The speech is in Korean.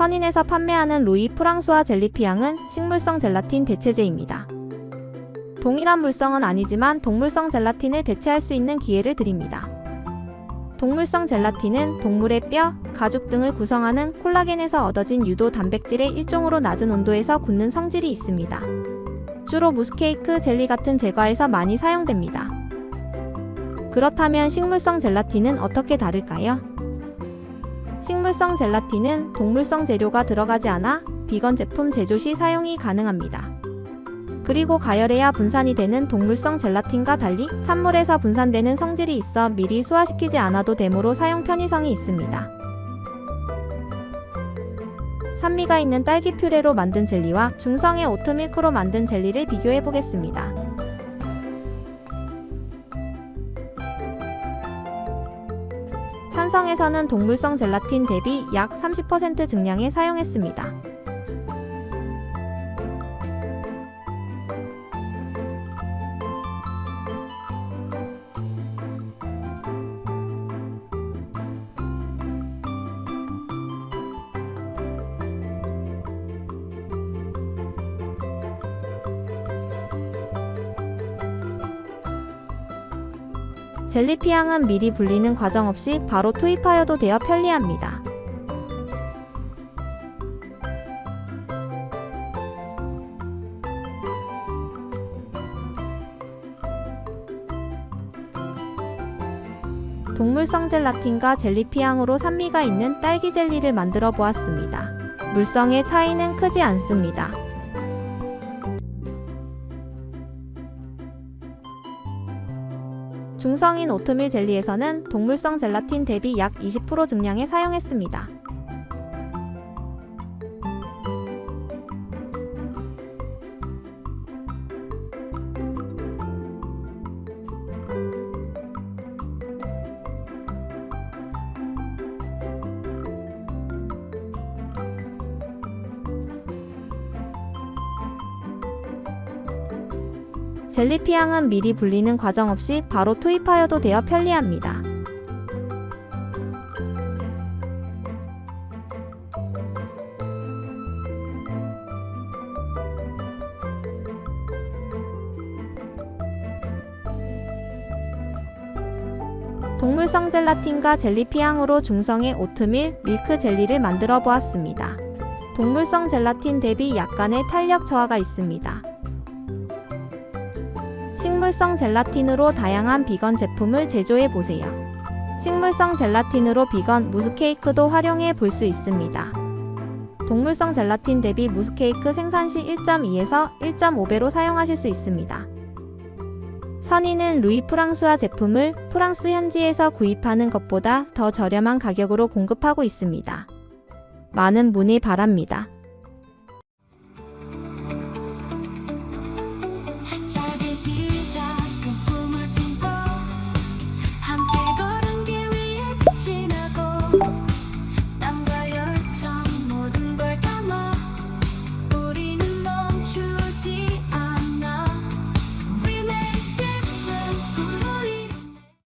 선인에서 판매하는 루이 프랑수아 젤리피앙은 식물성 젤라틴 대체제입니다. 동일한 물성은 아니지만 동물성 젤라틴을 대체할 수 있는 기회를 드립니다. 동물성 젤라틴은 동물의 뼈, 가죽 등을 구성하는 콜라겐에서 얻어진 유도 단백질의 일종으로 낮은 온도에서 굳는 성질이 있습니다. 주로 무스케이크, 젤리 같은 제과에서 많이 사용됩니다. 그렇다면 식물성 젤라틴은 어떻게 다를까요? 식물성 젤라틴은 동물성 재료가 들어가지 않아 비건 제품 제조 시 사용이 가능합니다. 그리고 가열해야 분산이 되는 동물성 젤라틴과 달리 산물에서 분산되는 성질이 있어 미리 소화시키지 않아도 되므로 사용 편의성이 있습니다. 산미가 있는 딸기 퓨레로 만든 젤리와 중성의 오트밀크로 만든 젤리를 비교해 보겠습니다. 산성에서는 동물성 젤라틴 대비 약 30% 증량에 사용했습니다. 젤리피향은 미리 불리는 과정 없이 바로 투입하여도 되어 편리합니다. 동물성 젤라틴과 젤리피향으로 산미가 있는 딸기 젤리를 만들어 보았습니다. 물성의 차이는 크지 않습니다. 중성인 오트밀 젤리에서는 동물성 젤라틴 대비 약 20% 증량에 사용했습니다. 젤리피향은 미리 불리는 과정 없이 바로 투입하여도 되어 편리합니다. 동물성 젤라틴과 젤리피향으로 중성의 오트밀, 밀크 젤리를 만들어 보았습니다. 동물성 젤라틴 대비 약간의 탄력 저하가 있습니다. 식물성 젤라틴으로 다양한 비건 제품을 제조해 보세요. 식물성 젤라틴으로 비건 무스케이크도 활용해 볼 수 있습니다. 동물성 젤라틴 대비 무스케이크 생산 시 1.2에서 1.5배로 사용하실 수 있습니다. 선인은 루이 프랑스와 제품을 프랑스 현지에서 구입하는 것보다 더 저렴한 가격으로 공급하고 있습니다. 많은 문의 바랍니다.